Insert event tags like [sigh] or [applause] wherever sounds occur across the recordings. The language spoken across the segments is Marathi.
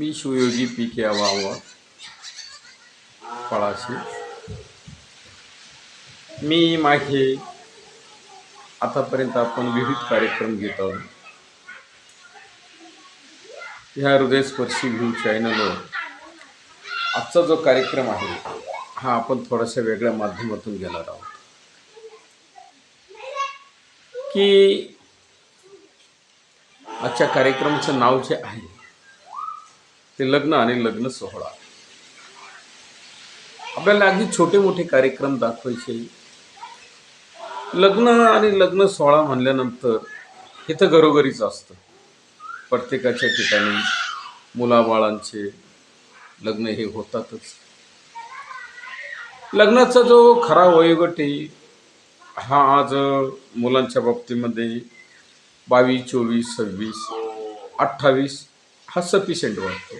मी सुयोगी पीक के वावा फळाशी. मी मागे आतापर्यंत आपण विविध कार्यक्रम घेत आहोत. ह्या हृदयस्पर्शी व्ह्यू चॅनलवर आजचा जो कार्यक्रम आहे हा आपण थोड्याशा वेगळ्या माध्यमातून घेणार आहोत. की आजच्या कार्यक्रमाचं नाव जे आहे ते लग्न आणि लग्न सोहळा. आपल्याला अगदी छोटे मोठे कार्यक्रम दाखवायचे. लग्न आणि लग्न सोहळा म्हणल्यानंतर हे तर घरोघरीच असतं. प्रत्येकाच्या ठिकाणी मुलाबाळांचे लग्न हे होतातच. लग्नाचा जो खरा वयोगट आहे हा आज मुलांच्या बाबतीमध्ये बावीस चोवीस सव्वीस अठ्ठावीस हा सफिशियंट वाटतो.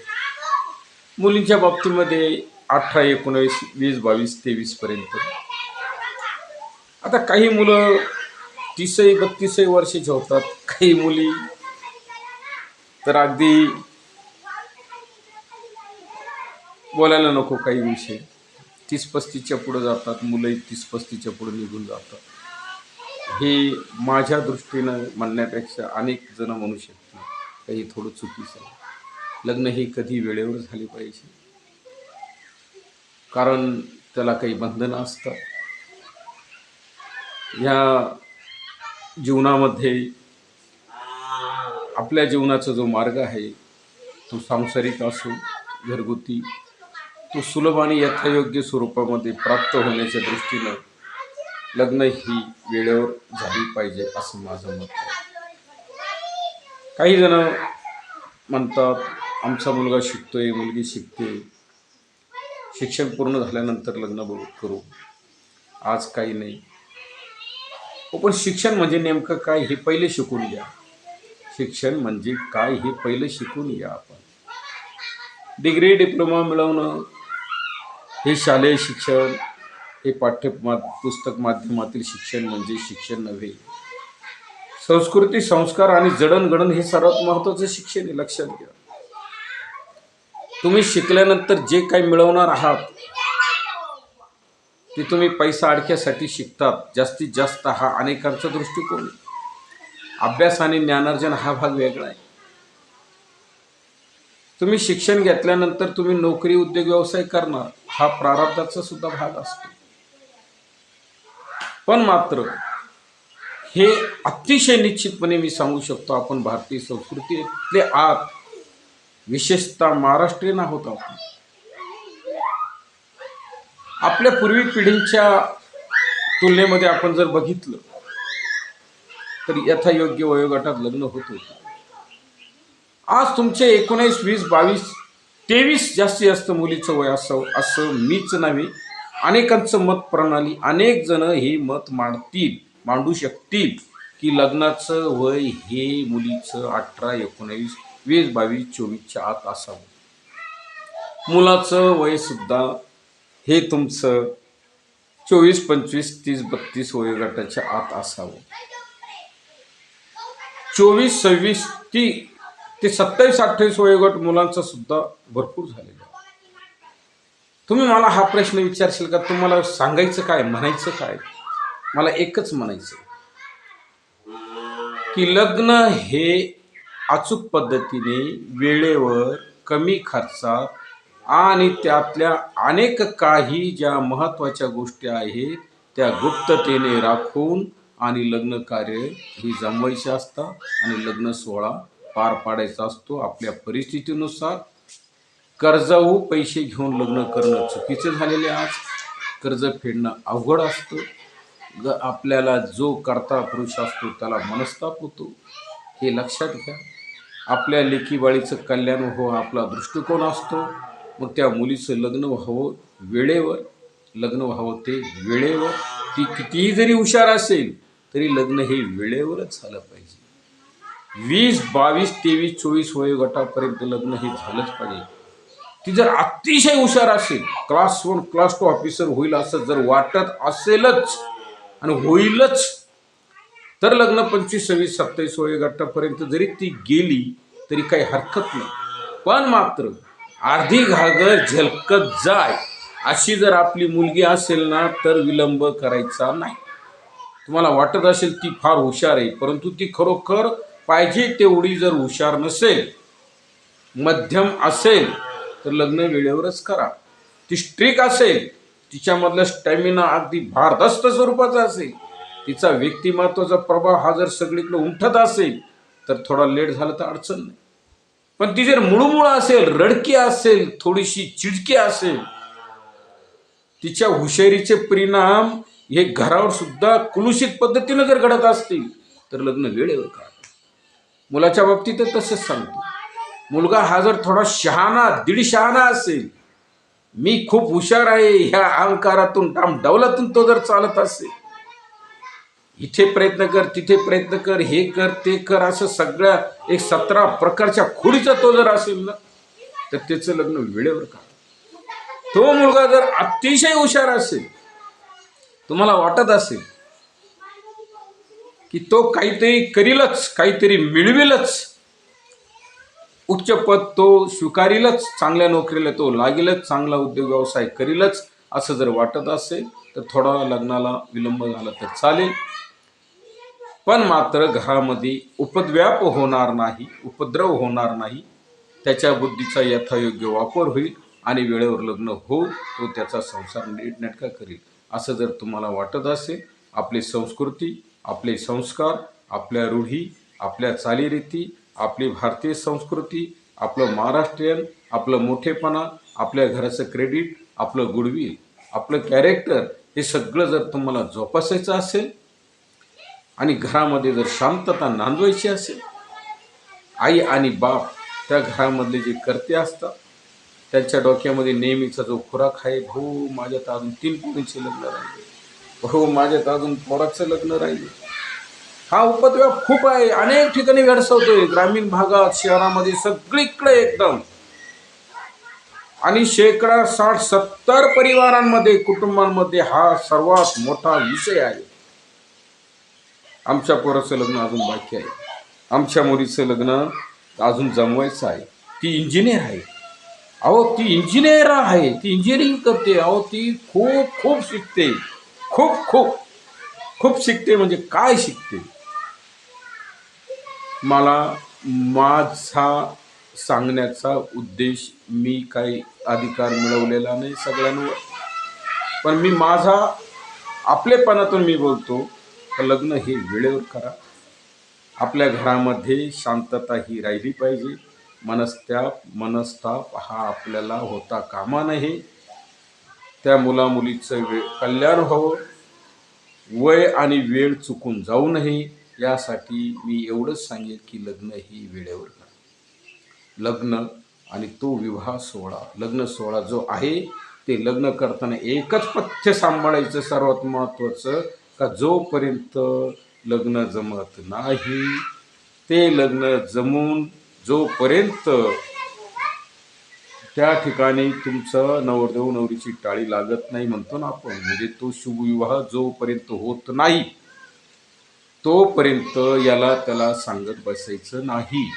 मुलींच्या बाबतीमध्ये अठरा एकोणावीस वीस बावीस तेवीसपर्यंत आता काही मुलं तीसही बत्तीसही वर्षाचे होतात. काही मुली तर अगदी बोलायला नको काही विषय. तीस पस्तीसच्या पुढं जातात. मुलंही तीस पस्तीसच्या पुढं निघून जातात. हे माझ्या दृष्टीनं म्हणण्यापेक्षा अनेक जण म्हणू शकतात काही थोडं चुकीचं आहे. लग्न हे कधी वेळेवर झाले पाहिजे? कारण त्याला काही बंधनं असतात. ह्या जीवनामध्ये आपल्या जीवनाचा जो मार्ग आहे तो सांसारिक असो घरगुती तो सुलभ आणि यथायोग्य स्वरूपामध्ये प्राप्त होण्याच्या दृष्टीनं लग्न ही वेळेवर झाली पाहिजे असं माझं मत आहे. काही जण म्हणतात आमचा मुलगा शिकतोय मुलगी शिकते. शिक्षण पूर्ण झाल्यानंतर लग्न बघ करू. आज काही नाही. हो पण शिक्षण म्हणजे नेमकं काय हे पहिले शिकून घ्या. शिक्षण म्हणजे काय हे पहिले शिकून घ्या आपण. डिग्री डिप्लोमा मिळवणं हे शालेय शिक्षण हे पाठ्यमा पुस्तक माध्यमातील शिक्षण म्हणजे शिक्षण नव्हे. संस्कृती संस्कार आणि जडणघडण हे सर्वात महत्त्वाचं शिक्षण आहे लक्षात घ्या. तुम्ही शिकल्यानंतर जे काही मिळवणार आहात ते तुम्ही पैसा अडक्यासाठी शिकतात. जास्तीत जास्त हा अनेकांचा दृष्टिकोन अभ्यास आणि ज्ञानार्जन हा भाग वेगळा आहे. तुम्ही शिक्षण घेतल्यानंतर तुम्ही नोकरी उद्योग व्यवसाय करणार हा प्रारब्धाचा सुद्धा भाग असतो. पण मात्र हे अतिशय निश्चितपणे मी सांगू शकतो आपण भारतीय संस्कृतीतले आत विशेषतः महाराष्ट्रीयन आहोत. आपण आपल्या पूर्वी पिढींच्या तुलनेमध्ये आपण जर बघितलं तर यथायोग्य वयोगटात लग्न होत होते. आज तुमचे एकोणीस वीस बावीस तेवीस जास्तीत जास्त मुलीचं वय असावं असं मीच नव्हे अनेकांचं मत प्रणाली अनेक जण हे मत मांडतील मांडू शकतील की लग्नाचं वय हे मुलीचं अठरा एकोणावीस वीस बावीस चोवीसच्या आत असावं. मुलाचं वय सुद्धा हे तुमचं चोवीस पंचवीस तीस बत्तीस वयोगटाच्या आत असावं. चोवीस सव्वीस ती ते सत्तावीस अठ्ठावीस वयोगट मुलांचा सुद्धा भरपूर झालेला आहे. तुम्ही मला हा प्रश्न विचारशील का? तुम्हाला सांगायचं काय म्हणायचं काय? मला एकच म्हणायचं की लग्न हे अचूक पद्धतीने वेळेवर कमी खर्चात आणि त्यातल्या अनेक काही ज्या महत्त्वाच्या गोष्टी आहेत त्या गुप्ततेने राखून आणि लग्न कार्य ही जमवायचे असतात आणि लग्न सोहळा पार पाडायचा असतो आपल्या परिस्थितीनुसार. कर्जाऊ पैसे घेऊन लग्न करणं चुकीचं झालेले आज. कर्ज फेडणं अवघड असतं. ग आपल्याला जो करता पुरुष असतो त्याला मनस्ताप होतो. हे लक्षात घ्या. आपल्या लेकीबाळीचं कल्याण हो व्हावं आपला दृष्टिकोन असतो. मग त्या मुलीचं लग्न व्हावं वेळेवर लग्न व्हावं ते वेळेवर. ती कितीही जरी हुशार असेल तरी लग्न हे वेळेवरच झालं पाहिजे. वीस बावीस तेवीस चोवीस वयोगटापर्यंत लग्न हे झालंच पाहिजे. ती जर अतिशय हुशार असेल class one class two officer होईल असं जर वाटत असेलच आणि होईलच तर लग्न पंचवीस सव्वीस सत्तावीस वयोगटापर्यंत जरी ती गेली तरी काही हरकत नाही. पण मात्र अर्धी घागर झलकत जाय अशी जर आपली मुलगी असेल ना तर विलंब करायचा नाही. तुम्हाला वाटत असेल ती फार हुशार आहे परंतु ती खरोखर पाहिजे तेवढी जर हुशार नसेल मध्यम असेल तर लग्न वेळेवरच करा. ती स्ट्रिक असेल तिच्यामधला स्टॅमिना अगदी भारदस्त स्वरूपाचा असेल. तिचा व्यक्तिमत्वाचा प्रभाव हा जर सगळीकडे उमटत असेल तर थोडा लेट झाला तर अडचण नाही. पण ती जर मुळमुळ असेल रडकी असेल थोडीशी चिडकी असेल तिच्या हुशारीचे परिणाम हे घरावर सुद्धा कुलुषित पद्धतीनं जर घडत असतील तर लग्न वेळेवर करा. मुलाच्या बाबतीत तसंच सांगतो. मुलगा हा जर थोडा शहाणा दीड शहाणा असेल मी खूप हुशार आहे ह्या अहंकारातून डौलातून तो जर चालत असेल इथे प्रयत्न कर तिथे प्रयत्न कर हे कर ते कर असं सगळ्या एक सतरा प्रकारच्या खोडीचा तो जर असेल ना तर त्याचं लग्न वेळेवर का तो मुलगा जर अतिशय हुशार असेल तुम्हाला वाटत असेल की तो काहीतरी करीलच काहीतरी मिळविलच उच्च पद तो स्वीकारीलच चांगल्या नोकरीला तो लागेलच चांगला उद्योग व्यवसाय करीलच असं जर वाटत असेल तर थोडा लग्नाला विलंब झाला तर चालेल. पण मात्र घरामध्ये उपद्व्याप होणार नाही उपद्रव होणार नाही. त्याच्या बुद्धीचा यथायोग्य वापर होईल आणि वेळेवर लग्न होऊन तो त्याचा संसार नीटनेटका करेल. असं जर तुम्हाला वाटत असेल आपली संस्कृती आपले संस्कार आपल्या रूढी आपल्या चालीरीती आपली भारतीय संस्कृती आपलं महाराष्ट्रीयन आपलं मोठेपणा आपल्या घराचं क्रेडिट आपलं गुडविल आपलं कॅरेक्टर हे सगळं जर तुम्हाला जोपासायचं असेल आणि घरामध्ये जर शांतता नांदवायची असेल आई आणि बाप त्या घरामधले जे कर्ते असतात त्यांच्या डोक्यामध्ये नेहमीचा जो खुराक आहे भाऊ माझ्यात अजून तीन पोरींचे लग्न राहिले. भाऊ माझ्यात अजून पोराचं लग्न राहिले. हा उपद्व्याप खूप आहे. अनेक ठिकाणी वेडसवतोय. ग्रामीण भागात शहरामध्ये सगळीकडे एकदम. आणि शेकडा साठ सत्तर परिवारांमध्ये कुटुंबांमध्ये हा सर्वात मोठा विषय आहे. आमच्या पोराचं लग्न अजून बाकी आहे. आमच्या मुलीचं लग्न अजून जमवायचं आहे. ती इंजिनियर आहे. अहो ती इंजिनियर आहे. ती इंजिनिअरिंग करते. अहो ती खूप खूप शिकते. खूप खूप खूप शिकते म्हणजे काय शिकते? मला माझा सांगण्याचा उद्देश मी काही अधिकार मिळवलेला नाही सगळ्यांवर. पण मी माझा आपलेपणातून मी बोलतो. तर लग्न हे वेळेवर करा. आपल्या घरामध्ये शांतता ही राहिली पाहिजे. मनस्ताप मनस्ताप हा आपल्याला होता कामा नये. त्या मुलामुलीचं वेळ कल्याण व्हावं. वय आणि वेळ चुकून जाऊ नये. यासाठी मी एवढंच सांगेन की लग्न ही वेळेवर करा. लग्न आणि तो विवाह सोहळा लग्न सोहळा जो आहे ते लग्न करताना एकच पथ्य सांभाळायचं सर्वात महत्त्वाचं का जोपर्यंत लग्न जमत नाही ते लग्न जमून जोपर्यंत त्या ठिकाणी तुमचं नवरदेव नवरीची टाळी लागत नाही म्हणतो ना आपण म्हणजे तो शुभविवाह जोपर्यंत होत नाही तोपर्यंत याला त्याला सांगत बसायचं नाही.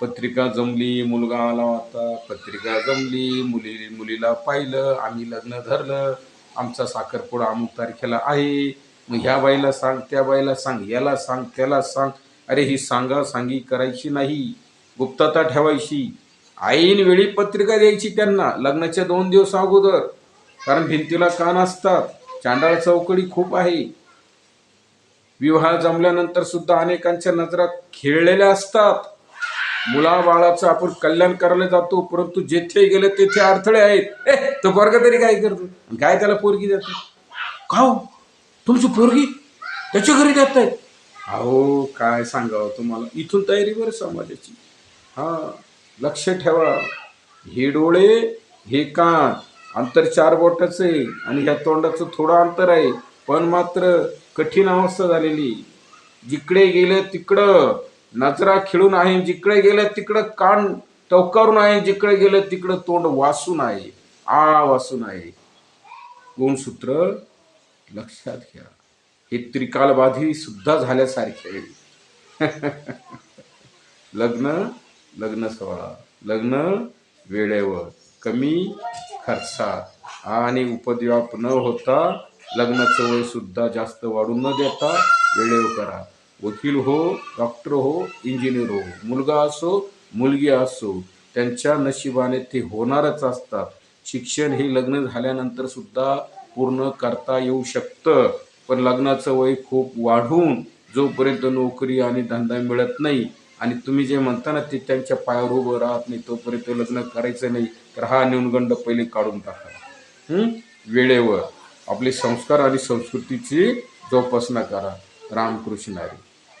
पत्रिका जमली मुलगा आला होता. पत्रिका जमली मुली मुलीला पाहिलं आम्ही लग्न धरलं. आमचा साखरपुडा अमुक तारखेला आहे. मग ह्या बाईला सांग त्या बाईला सांग याला सांग त्याला सांग. अरे ही सांगा सांगी करायची नाही. गुप्तता ठेवायची. ऐन वेळी पत्रिका द्यायची त्यांना लग्नाच्या दोन दिवस अगोदर. कारण भिंतीला कान असतात. चांडाळ चौकडी खूप आहे. विवाह जमल्यानंतर सुद्धा अनेकांच्या नजरा खेळलेल्या असतात. मुला बाळाचं आपण कल्याण करायला जातो परंतु जेथे गेले तेथे अडथळे आहेत. तो वर्ग तरी काय करतो? काय त्याला पोरगी देतो? का तुमची पोरगी त्याच्या घरी देत आहेत अहो काय सांगावं तुम्हाला? इथून तयारी बरं समाजाची. हा लक्ष ठेवा. हे डोळे हे कान अंतर चार बोटाचं आहे आणि ह्या तोंडाचं थोडं अंतर आहे. पण मात्र कठीण अवस्था झालेली. जिकडे गेलं तिकडं नजरा खिळून आहे. जिकडे गेलं तिकडं कान टवकारून आहे. जिकडे गेलं तिकडं तोंड वासून आहे. आ वासून आहे. गुणसूत्र लक्षात घ्या. हे त्रिकालबाधी सुद्धा झाल्यासारखे आहे. [laughs] लग्न लग्न सोहळा लग्न वेळेवर कमी खर्चात. आणि उपद्व्याप न होता लग्नाचं वय सुद्धा जास्त वाढू न देता वेळेवर करा. वकील हो डॉक्टर हो इंजिनियर हो मुलगा असो मुलगी असो त्यांच्या नशिबाने ते होणारच असतात. शिक्षण हे लग्न झाल्यानंतर सुद्धा पूर्ण करता येऊ शकतं. पण लग्नाचं वय खूप वाढून जोपर्यंत नोकरी आणि धंदा मिळत नाही आणि तुम्ही जे म्हणता ना ते त्यांच्या पायावर उभं राहत नाही तोपर्यंत लग्न करायचं नाही तर हा न्यूनगंड पहिले काढून टाका. वेळेवर. आपले संस्कार आणि संस्कृतीची जोपासना करा. रामकृष्ण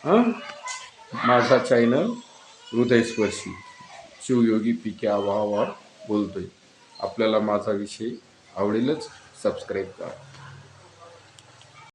हं? माझा चॅनल हृदयस्पर्शी. शिवयोगी पी के आव्हावार बोलतोय. आपल्याला माझा विषय आवडेलच. सबस्क्राईब करा.